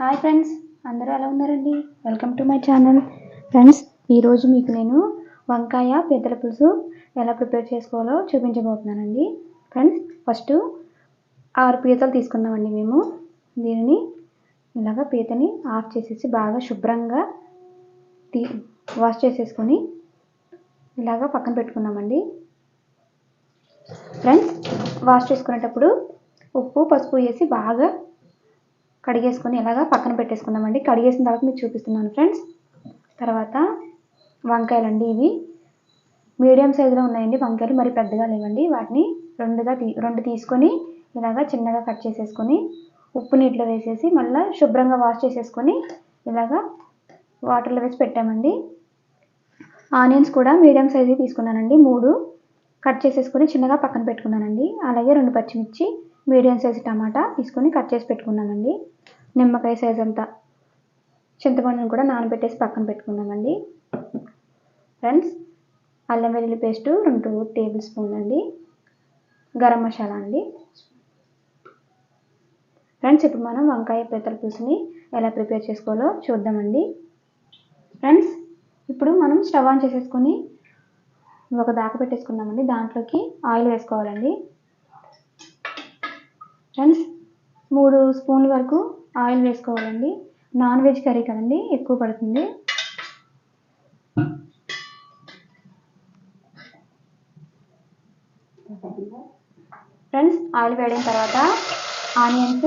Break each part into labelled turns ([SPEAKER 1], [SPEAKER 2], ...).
[SPEAKER 1] Hi friends అందరూ ఎలా ఉన్నారండి? Welcome to my channel friends ఈరోజు మీకు నేను వంకాయ పెద్దల పులుసు ఎలా ప్రిపేర్ చేసుకోవాలో చూపించబోతున్నానండి. ఫ్రెండ్స్ ఫస్ట్ ఆరు పీతలు తీసుకున్నామండి మేము. దీనిని ఇలాగ పీతని ఆఫ్ చేసేసి బాగా శుభ్రంగా తీ వాష్ చేసేసుకొని ఇలాగ పక్కన పెట్టుకున్నామండి. ఫ్రెండ్స్ వాష్ చేసుకునేటప్పుడు ఉప్పు పసుపు వేసి బాగా కడిగేసుకొని ఇలాగా పక్కన పెట్టేసుకుందామండి. కడిగేసిన తర్వాత మీకు చూపిస్తున్నాను ఫ్రెండ్స్. తర్వాత వంకాయలండి ఇవి. మీడియం సైజులో ఉన్నాయండి వంకాయలు మరి పెద్దగా లేవండి. వాటిని రెండుగా తీ రెండు తీసుకొని ఇలాగా చిన్నగా కట్ చేసేసుకొని ఉప్పు నీటిలో వేసేసి మళ్ళీ శుభ్రంగా వాష్ చేసేసుకొని ఇలాగా వాటర్లో వేసి పెట్టామండి. ఆనియన్స్ కూడా మీడియం సైజు తీసుకున్నానండి. మూడు కట్ చేసేసుకొని చిన్నగా పక్కన పెట్టుకున్నానండి. అలాగే రెండు పచ్చిమిర్చి మీడియం సైజు టమాటా తీసుకొని కట్ చేసి పెట్టుకున్నానండి. నిమ్మకాయ సైజ్ అంతా చింతపండుని కూడా నానబెట్టేసి పక్కన పెట్టుకున్నామండి ఫ్రెండ్స్ అల్లం వెల్లుల్లి పేస్టు రెండు టేబుల్ స్పూన్ అండి. గరం మసాలా అండి. ఫ్రెండ్స్ ఇప్పుడు మనం వంకాయ పీతల పులుసుని ఎలా ప్రిపేర్ చేసుకోవాలో చూద్దామండి. ఫ్రెండ్స్ ఇప్పుడు మనం స్టవ్ ఆన్ చేసేసుకొని ఒక దాకా పెట్టేసుకున్నామండి దాంట్లోకి ఆయిల్ వేసుకోవాలండి. ఫ్రెండ్స్ మూడు స్పూన్ల వరకు ఆయిల్ వేసుకోవాలండి. నాన్ వెజ్ కర్రీ కదండి ఎక్కువ పడుతుంది. ఫ్రెండ్స్ ఆయిల్ వేడిన తర్వాత ఆనియన్స్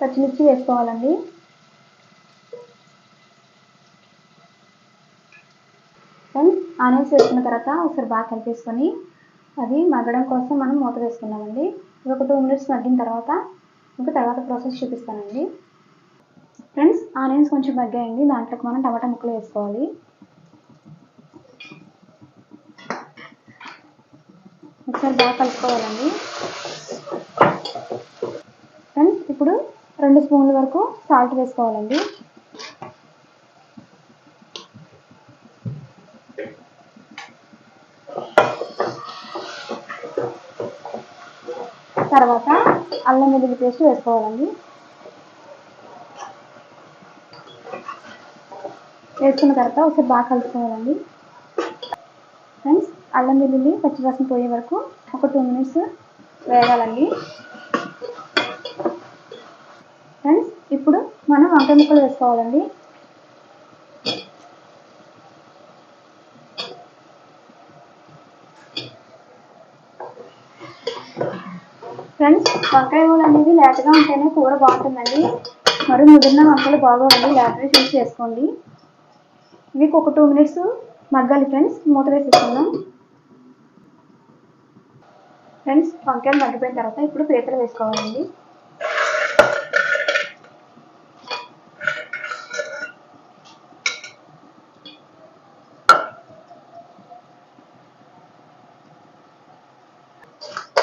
[SPEAKER 1] పచ్చిమిర్చి వేసుకోవాలండి. ఫ్రెండ్స్ ఆనియన్స్ వేసుకున్న తర్వాత ఒకసారి బాగా కలిపేసుకొని అది మగ్గడం కోసం మనం మూత వేసుకున్నామండి ఒక టూ మినిట్స్ మగ్గిన తర్వాత ఇంకా తర్వాత ప్రాసెస్ చూపిస్తానండి. ఫ్రెండ్స్ ఆనియన్స్ కొంచెం మగ్గాయండి దాంట్లోకి మనం టమాటా ముక్కలు వేసుకోవాలి. ఒకసారి బాగా కలుపుకోవాలండి. ఫ్రెండ్స్ ఇప్పుడు రెండు స్పూన్ల వరకు సాల్ట్ వేసుకోవాలండి. తర్వాత అల్లం వెల్లుల్లి పేస్ట్ వేసుకోవాలండి. వేసుకున్న తర్వాత ఒకసారి బాగా కలుపుకోవాలండి. ఫ్రెండ్స్ అల్లం వెల్లుల్లి పచ్చివాసన పోయే వరకు ఒక టూ మినిట్స్ వేగాలండి. ఫ్రెండ్స్ ఇప్పుడు మనం వంకాయ ముక్కలు వేసుకోవాలండి. ఫ్రెండ్స్ వంకాయ కూర అనేది లేతగా ఉంటేనే కూర బాగుంటుందండి. మరి ముదిరిన వంకాయలు బాగోవండి లేతగా చూసి చేసుకోండి. మీకు ఒక టూ మినిట్స్ మగ్గాలి ఫ్రెండ్స్ మూత వేసేసుకుందాం. ఫ్రెండ్స్ వంకాయలు మగ్గిపోయిన తర్వాత ఇప్పుడు పీతలు వేసుకోవాలండి.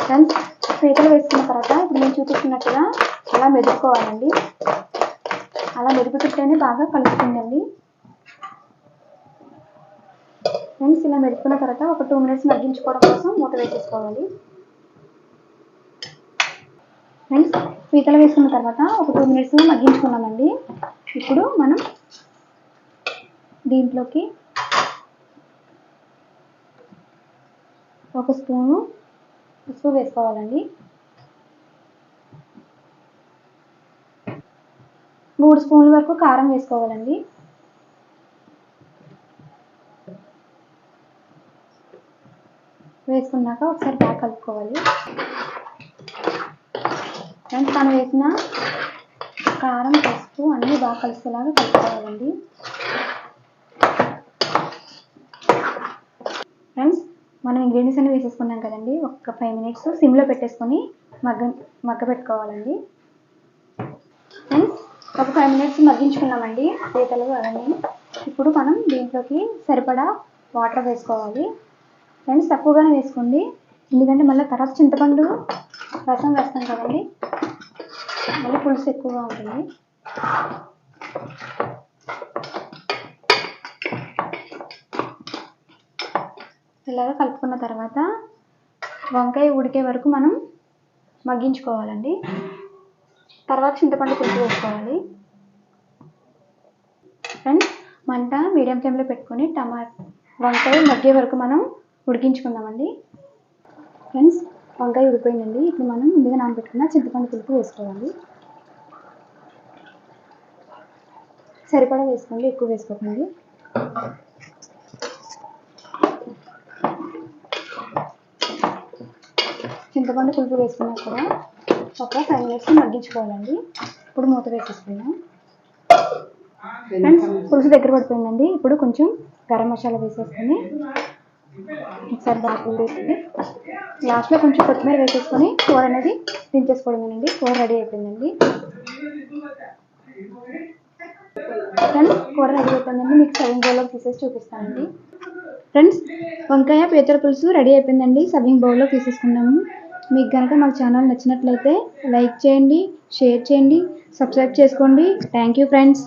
[SPEAKER 1] ఫ్రెండ్స్ పీతలు వేసుకున్న తర్వాత ఇప్పుడు నేను చూపిస్తున్నట్టుగా అలా మెదుపుకోవాలండి. అలా మెదుపుతుంటేనే బాగా కలుపుతుందండి. ఫ్రెండ్స్ ఇలా మెదుపుకున్న తర్వాత ఒక టూ మినిట్స్ మగ్గించుకోవడం కోసం మూత వేసేసుకోవాలి. ఫ్రెండ్స్ పీతలు వేసుకున్న తర్వాత ఒక టూ మినిట్స్ మగ్గించుకున్నామండి. ఇప్పుడు మనం దీంట్లోకి ఒక స్పూను పసుపు వేసుకోవాలండి. మూడు స్పూన్ల వరకు కారం వేసుకోవాలండి. వేసుకున్నాక ఒకసారి బాగా కలుపుకోవాలి. ఫ్రెండ్స్ మనం వేసిన కారం పసుపు అన్నీ బాగా కలిసేలాగా కలుపుకోవాలండి. ఫ్రెండ్స్ మనం ఇంగ్రీడియంట్స్ అన్ని వేసేసుకున్నాం కదండి. ఒక ఫైవ్ మినిట్స్ సిమ్లో పెట్టేసుకొని మగ్గ మగ్గ పెట్టుకోవాలండి. ఫ్రెండ్స్ ఒక ఫైవ్ మినిట్స్ మగ్గించుకున్నామండి. పీతలు అవన్నీ. ఇప్పుడు మనం దీంట్లోకి సరిపడా వాటర్ వేసుకోవాలి. ఫ్రెండ్స్ తక్కువగానే వేసుకోండి. ఎందుకంటే మళ్ళీ తర్వాత చింతపండు రసం వేస్తాం కదండి. మళ్ళీ పులుసు ఎక్కువగా ఉంటుంది. ఇలాగ కలుపుకున్న తర్వాత వంకాయ ఉడికే వరకు మనం మగ్గించుకోవాలండి. తర్వాత చింతపండు పులుసు వేసుకోవాలి. ఫ్రెండ్స్ మంట మీడియం ఫ్లేమ్లో పెట్టుకొని టమా వంకాయ మగ్గే వరకు మనం ఉడికించుకుందామండి. ఫ్రెండ్స్ వంకాయ ఉడిపోయిందండి ఇప్పుడు మనం ముందుగా నానబెట్టుకున్న చింతపండు పులుపు వేసుకోవాలి. సరిపడా వేసుకోండి ఎక్కువ వేసుకోకండి. చింతపండు పులుపు వేసుకున్నా కూడా ఒక ఫైవ్ మినిట్స్ మగ్గించుకోవాలండి. ఇప్పుడు మూత వేసేసుకుందాం ఫ్రెండ్స్ పులుసు దగ్గర పడిపోయిందండి. ఇప్పుడు కొంచెం గరం మసాలా వేసేసుకొని ఒకసారి బాగా వేసుకుని లాస్ట్లో కొంచెం కొత్తిమీర వేసేసుకొని కూర అనేది దించేసుకోవడమేనండి. కూర రెడీ అయిపోయిందండి. ఫ్రెండ్స్ కూర రెడీ అయిపోయిందండి. మీకు సర్వింగ్ బౌల్లో తీసేసి చూపిస్తానండి. ఫ్రెండ్స్ వంకాయ పీతల పులుసు రెడీ అయిపోయిందండి. సర్వింగ్ బౌల్లో తీసేసుకున్నాము మీకు కనుక మా ఛానల్ నచ్చినట్లయితే లైక్ చేయండి షేర్ చేయండి సబ్స్క్రైబ్ చేసుకోండి. Thank you friends